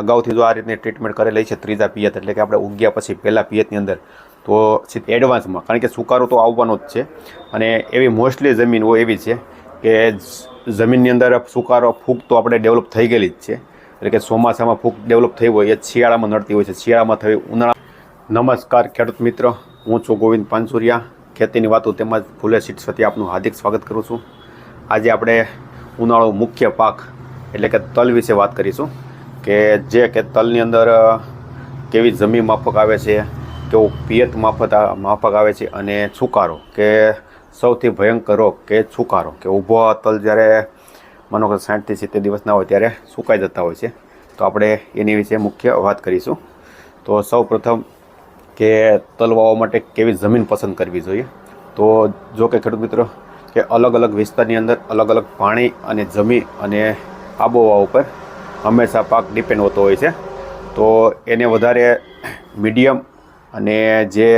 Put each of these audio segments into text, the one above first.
અગાઉથી જો આ રીતની ટ્રીટમેન્ટ કરેલી છે ત્રીજા પિયત, એટલે કે આપણે ઉગ્યા પછી પહેલાં પિયતની અંદર, તો એડવાન્સમાં કારણ કે સુકારો તો આવવાનો જ છે. અને એવી મોસ્ટલી જમીન હોય એવી છે કે જમીનની અંદર સુકારો ફૂગ તો આપણે ડેવલપ થઈ ગયેલી જ છે. એટલે કે ચોમાસામાં ફૂગ ડેવલપ થઈ હોય, એ શિયાળામાં નડતી હોય છે. શિયાળામાં થઈ ઉનાળા. નમસ્કાર, ખેડૂત મિત્ર. હું છું ગોવિંદ પાનસુરિયા. ખેતીની વાતો તેમજ ફૂલે સીટ્સ વતી આપનું હાર્દિક સ્વાગત કરું છું. આજે આપણે ઉનાળો મુખ્ય પાક, એટલે કે તલ વિશે વાત કરીશું. કે જે કે તલની અંદર કેવી જમીન માફક આવે છે, કેવું પિયત માફત માફક આવે છે અને છુકારો, કે સૌથી ભયંકર રોગ કે છુકારો, કે ઊભો તલ જ્યારે માનો કે સાઠથી સિત્તેર દિવસના હોય ત્યારે સુકાઈ જતા હોય છે. તો આપણે એની વિશે મુખ્ય વાત કરીશું. તો સૌ પ્રથમ કે તલ વાવવા માટે કેવી જમીન પસંદ કરવી જોઈએ? તો જો કે ખેડૂત મિત્રો, કે અલગ અલગ વિસ્તારની અંદર અલગ અલગ પાણી અને જમીન અને આબોહવા ઉપર હંમેશા પાક ડિપેન્ડ હોતો હોય છે. તો એને વધારે મીડિયમ અને જે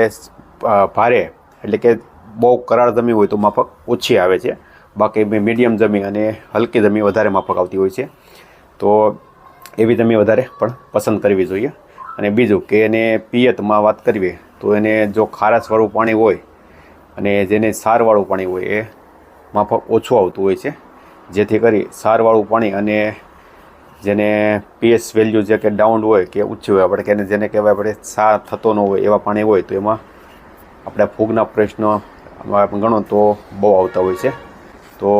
ભારે એટલે કે બહુ કરાર જમી હોય તો માફક ઓછી આવે છે. બાકી મીડિયમ જમીન અને હલકી જમી વધારે માફક આવતી હોય છે. તો એવી જમી વધારે પણ પસંદ કરવી જોઈએ. અને બીજું કે એને પિયતમાં વાત કરીએ તો એને જો ખારાશવાળું પાણી હોય અને જેને સારવાળું પાણી હોય એ માફક ઓછું આવતું હોય છે. જેથી કરી સારવાળું પાણી અને જેને પીએસ વેલ્યુ જે કે ડાઉન હોય કે ઊંચી હોય, આપણે કે જેને કહેવાય આપણે સા થતો ન હોય એવા પાણી હોય, તો એમાં આપણે ફૂગના પ્રશ્નો ગણો તો બહુ આવતા હોય છે. તો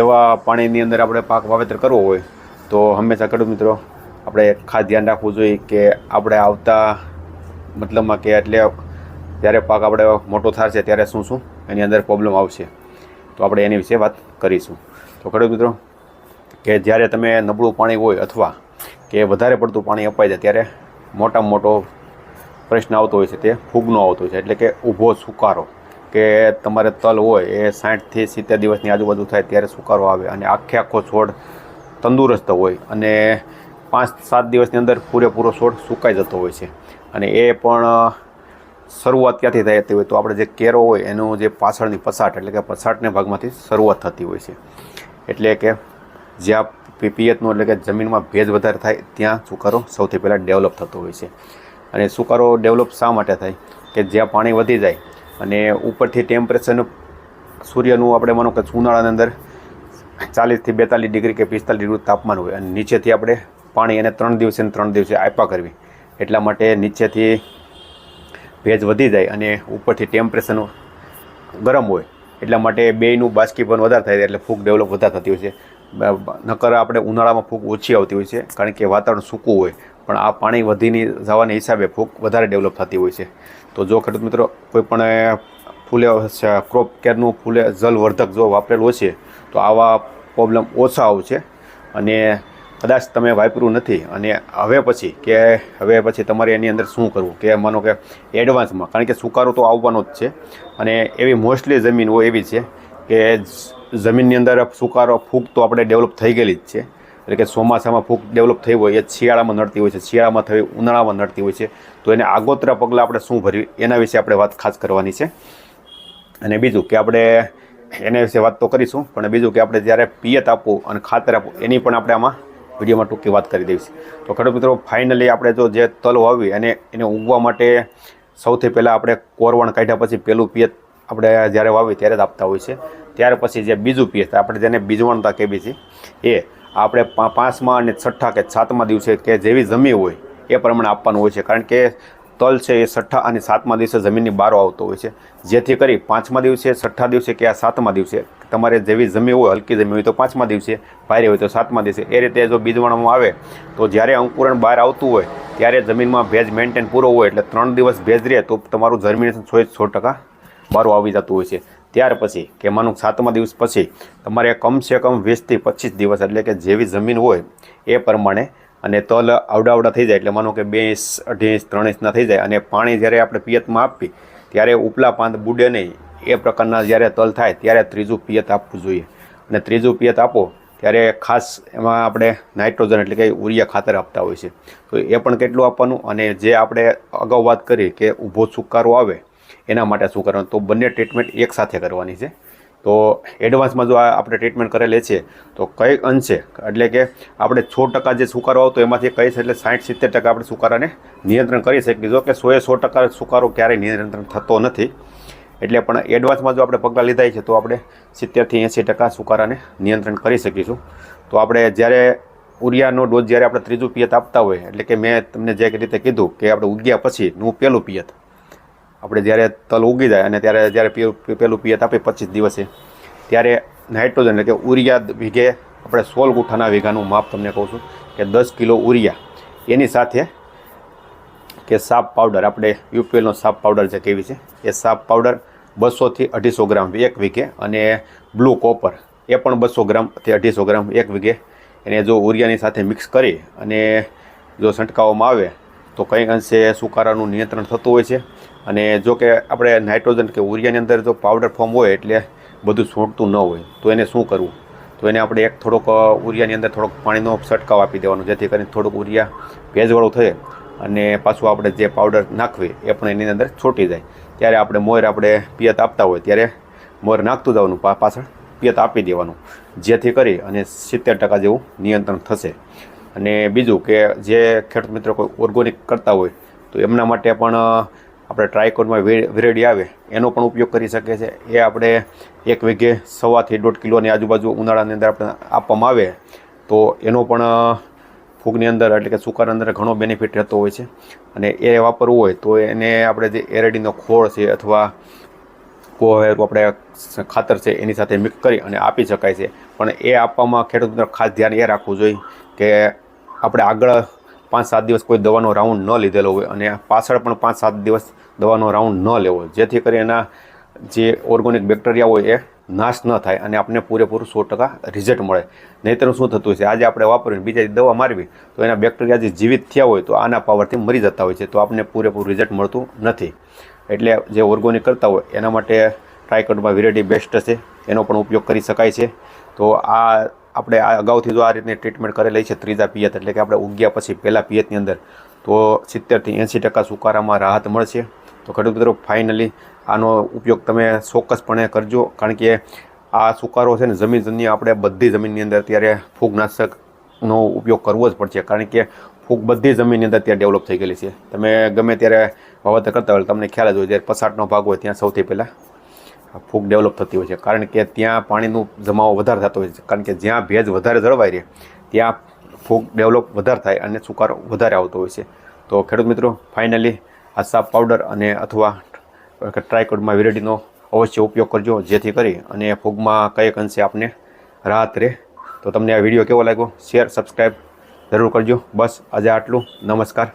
એવા પાણીની અંદર આપણે પાક વાવેતર કરવો હોય, તો હંમેશા ખેડૂત મિત્રો, આપણે ખાસ ધ્યાન રાખવું જોઈએ કે આપણે આવતા મતલબમાં કે એટલે જ્યારે પાક આપણે મોટો થશે ત્યારે શું શું એની અંદર પ્રોબ્લેમ આવશે. તો આપણે એની વિશે વાત કરીશું. તો ખેડૂત મિત્રો કે જ્યારે તમે નબળું પાણી હોય અથવા કે વધારે પડતું પાણી અપાઈ જાય ત્યારે મોટામાં મોટો પ્રશ્ન આવતો હોય છે, તે ફૂગનો આવતો હોય છે. એટલે કે ઊભો સુકારો, કે તમારે તલ હોય એ સાઠથી સિત્તેર દિવસની આજુબાજુ થાય ત્યારે સુકારો આવે અને આખે આખો છોડ તંદુરસ્ત હોય અને પાંચ સાત દિવસની અંદર પૂરેપૂરો છોડ સુકાઈ જતો હોય છે. અને એ પણ શરૂઆત ક્યાંથી થતી હોય તો આપણે જે કેરો હોય એનું જે પાછળની પસાટ એટલે કે પસાટના ભાગમાંથી શરૂઆત થતી હોય છે. એટલે કે જ્યાં પીપીએચનો એટલે કે જમીનમાં ભેજ વધારે થાય, ત્યાં સુકારો સૌથી પહેલાં ડેવલપ થતો હોય છે. અને સુકારો ડેવલપ શા માટે થાય? કે જ્યાં પાણી વધી જાય અને ઉપરથી ટેમ્પરેચરનું, સૂર્યનું આપણે માનો કે ઉનાળાની અંદર ચાલીસથી બેતાલીસ ડિગ્રી કે પિસ્તાલીસ ડિગ્રી તાપમાન હોય અને નીચેથી આપણે પાણી એને ત્રણ દિવસે ને ત્રણ દિવસે આપ્યા કરવી. એટલા માટે નીચેથી ભેજ વધી જાય અને ઉપરથી ટેમ્પરેચરનું ગરમ હોય. એટલા માટે બેયનું બાષ્પીભવન વધારે થાય એટલે ફૂગ ડેવલપ વધારે થતી હોય છે. નકર આપણે ઉનાળામાં ફૂગ ઓછી આવતી હોય છે, કારણ કે વાતાવરણ સૂકું હોય, પણ આ પાણી વધીને જવાના હિસાબે ફૂગ વધારે ડેવલપ થતી હોય છે. તો જો ખેડૂત મિત્રો, કોઈ પણ ફૂલે ક્રોપ કેરનું ફૂલે જલવર્ધક જો વાપરેલું છે, તો આવા પ્રોબ્લેમ ઓછા આવશે અને કદાચ તમે વાપર્યું નથી, અને હવે પછી કે, હવે પછી તમારે એની અંદર શું કરવું? કે માનો કે એડવાન્સમાં કારણ કે સુકારો તો આવવાનો જ છે, અને એવી મોસ્ટલી જમીન હોય એવી છે કે જમીનની અંદર સુકારો ફૂગ તો આપણે ડેવલપ થઈ ગયેલી જ છે. એટલે કે ચોમાસામાં ફૂગ ડેવલપ થઈ હોય, એ શિયાળામાં નડતી હોય છે. શિયાળામાં થઈ ઉનાળામાં નડતી હોય છે. તો એને આગોતરા પગલાં આપણે શું ભરવી? એના વિશે આપણે વાત ખાસ કરવાની છે. અને બીજું કે આપણે એના વિશે વાત તો કરીશું, પણ બીજું કે આપણે જ્યારે પિયત આપવું અને ખાતર આપવું, એની પણ આપણે આમાં વિડીયોમાં ટૂંકી વાત કરી દઈશું. તો ખેડૂત મિત્રો ફાઇનલી આપણે જો જે તલ વાવી અને એને ઉગવા માટે સૌથી પહેલાં આપણે કોરવણ કાઢ્યા પછી પહેલું પિયત આપણે જ્યારે વાવી ત્યારે જ આપતા હોય છે. ત્યાર પછી જે બીજું પિયત આપણે જેને બીજવણતા કહેવી છે, એ આપણે પાંચમા અને છઠ્ઠા કે સાતમા દિવસે કે જેવી જમી હોય, એ પ્રમાણે આપવાનું હોય છે. કારણ કે તલ છે એ છઠ્ઠા અને સાતમા દિવસે જમીનની બારો આવતો હોય છે. જેથી કરી પાંચમા દિવસે, છઠ્ઠા દિવસે કે આ સાતમા દિવસે તમારે જેવી જમી હોય, હલકી જમી હોય તો પાંચમા દિવસે, ભારે હોય તો સાતમા દિવસે. એ રીતે જો બીજવણમાં આવે, તો જ્યારે અંકુરણ બહાર આવતું હોય, ત્યારે જમીનમાં ભેજ મેન્ટેન પૂરો હોય એટલે ત્રણ દિવસ ભેજ રહે, તો તમારું જર્મિનેશન સો સો ટકા બારું આવી જતું હોય છે. ત્યાર પછી કે માનું સાતમા દિવસ પછી તમારે કમસે કમ વીસથી પચીસ દિવસ એટલે કે જેવી જમીન હોય એ પ્રમાણે અને તલ આવડાવડા થઈ જાય એટલે માનો કે બે ઇંચ અઢી ઇંચ ત્રણ ઇંચના થઈ જાય અને પાણી જ્યારે આપણે પિયતમાં આપી ત્યારે ઉપલા પાંદ બુડે નહીં. એ પ્રકારના જ્યારે તલ થાય ત્યારે ત્રીજું પિયત આપવું જોઈએ. અને ત્રીજું પિયત આપો ત્યારે ખાસ એમાં આપણે નાઇટ્રોજન એટલે કે ઉરિયા ખાતર આપતા હોય છે. તો એ પણ કેટલું આપવાનું અને જે આપણે અગાઉ વાત કરી કે ઊભો સુકારો આવે એના માટે શું કરવાનું? તો બંને ટ્રીટમેન્ટ એકસાથે કરવાની છે. તો એડવાન્સમાં જો આપણે ટ્રીટમેન્ટ કરેલી છે, તો કઈ અંશે, એટલે કે આપણે છ ટકા જે સુકારો આવતો એમાંથી કઈ છે એટલે સાઠ સિત્તેર ટકા આપણે સુકારાને નિયંત્રણ કરી શકીએ. જો કે સોએ સો ટકા સુકારો ક્યારેય નિયંત્રણ થતો નથી. એટલે પણ એડવાન્સમાં જો આપણે પગલાં લીધા છે, તો આપણે સિત્તેરથી એંસી ટકા સુકારાને નિયંત્રણ કરી શકીશું. તો આપણે જ્યારે ઉરિયાનો ડોઝ જ્યારે આપણે ત્રીજું પિયત આપતા હોય, એટલે કે મેં તમને જે રીતે કીધું કે આપણે ઉગ્યા પછીનું પહેલું પિયત આપણે જ્યારે તલ ઉગી જાય અને ત્યારે જ્યારે પેલું પિયત આપે પચીસ દિવસે, ત્યારે નાઇટ્રોજન એટલે કે ઉરિયા વીઘે આપણે સોળ ગુઠ્ઠાના વીઘાનું માપ તમને કહું છું કે દસ કિલો ઉરિયા. એની સાથે કે સાપ પાવડર, આપણે યુપીએલનો સાપ પાવડર છે કેવી છે? એ સાપ પાવડર બસોથી અઢીસો ગ્રામ એક વીઘે અને બ્લુ કોપર એ પણ બસો ગ્રામથી અઢીસો ગ્રામ એક વીઘે. એને જો ઉરિયાની સાથે મિક્સ કરી અને જો છંટકાવવામાં આવે તો કંઈક અંશે સુકારાનું નિયંત્રણ થતું હોય છે. અને જો કે આપણે નાઇટ્રોજન કે ઉરિયાની અંદર જો પાવડર ફોર્મ હોય એટલે બધું છોડતું ન હોય, તો એને શું કરવું? તો એને આપણે એક થોડોક ઉરિયાની અંદર થોડોક પાણીનો છંટકાવ આપી દેવાનો, જેથી કરીને થોડુંક ઉરિયા ભેજવાળું થાય અને પાછું આપણે જે પાવડર નાખવી એ પણ એની અંદર છોટી જાય. ત્યારે આપણે મોર આપણે પિયત આપતા હોય, ત્યારે મોર નાખતું જવાનું પાછળ પિયત આપી દેવાનું, જેથી કરી અને સિત્તેર ટકા જેવું નિયંત્રણ થશે. અને બીજું કે જે ખેડૂત મિત્રો કોઈ ઓર્ગોનિક કરતા હોય, તો એમના માટે પણ આપણે ટ્રાયકોડમાં વેરેડી આવે, એનો પણ ઉપયોગ કરી શકીએ છીએ. એ આપણે એક વીઘે સવાથી દોઢ કિલોની આજુબાજુ ઉનાળાની અંદર આપણે આપવામાં આવે, તો એનો પણ ફૂગની અંદર એટલે કે સુકાની અંદર ઘણો બેનિફિટ રહેતો હોય છે. અને એ વાપરવું હોય તો એને આપણે જે એરડીનો ખોળ છે અથવા કોહેરું આપણે ખાતર છે એની સાથે મિક્સ કરી અને આપી શકાય છે. પણ એ આપવામાં ખેડૂત ખાસ ધ્યાન એ રાખવું જોઈએ કે આપણે આગળ પાંચ સાત દિવસ કોઈ દવાનો રાઉન્ડ ન લીધેલો હોય અને પાછળ પણ પાંચ સાત દિવસ દવાનો રાઉન્ડ ન લેવો જેથી કરી એના જે ઓર્ગોનિક બેક્ટેરિયા હોય એ નાશ ન થાય અને આપણને પૂરેપૂરું સો ટકા રિઝલ્ટ મળે. નહીંતર શું થતું છે આજે આપણે વાપરીને બીજા દવા મારવી, તો એના બેક્ટેરિયા જે જીવિત થયા હોય તો આના પાવરથી મરી જતા હોય છે, તો આપણને પૂરેપૂરું રિઝલ્ટ મળતું નથી. એટલે જે ઓર્ગોનિક કરતા હોય એના માટે ટ્રાયકોડમાં વિરેટી બેસ્ટ છે. એનો પણ ઉપયોગ કરી શકાય છે. તો આ આપણે આ અગાઉથી જો આ રીતની ટ્રીટમેન્ટ કરેલી છે ત્રીજા પિયત, એટલે કે આપણે ઉગ્યા પછી પહેલાં પિયતની અંદર, તો સિત્તેરથી એંસી ટકા સુકારામાં રાહત મળશે. તો ખેડૂત મિત્રો ફાઇનલી આનો ઉપયોગ તમે ચોક્કસપણે કરજો, કારણ કે આ સુકારો છે ને, જમીન આપણે બધી જમીનની અંદર અત્યારે ફૂગનાશકનો ઉપયોગ કરવો જ પડશે, કારણ કે ફૂગ બધી જમીનની અંદર ત્યાં ડેવલપ થઈ ગયેલી છે. તમે ગમે ત્યારે વાવતર કરતા હોય, તમને ખ્યાલ જ હોય, જ્યારે પસાટનો ભાગ હોય, ત્યાં સૌથી પહેલાં ફૂગ ડેવલપ થતી હોય છે. કારણ કે ત્યાં પાણીનું જમાવો વધારે થતો હોય છે. કારણ કે જ્યાં ભેજ વધારે જળવાઈ રહે, ત્યાં ફૂગ ડેવલપ વધારે થાય અને સુકારો વધારે આવતો હોય છે. તો ખેડૂત મિત્રો ફાઇનલી આ સાપ પાવડર અને અથવા ટ્રાયકોડમાં વિરેડીનો અવશ્ય ઉપયોગ કરજો, જેથી કરી અને ફૂગમાં કયેક અંશે આપને રાહત રહે. તો તમને આ વીડિયો કેવો લાગ્યો? શેર સબસ્ક્રાઈબ જરૂર કરજો. બસ આજે આટલું. નમસ્કાર.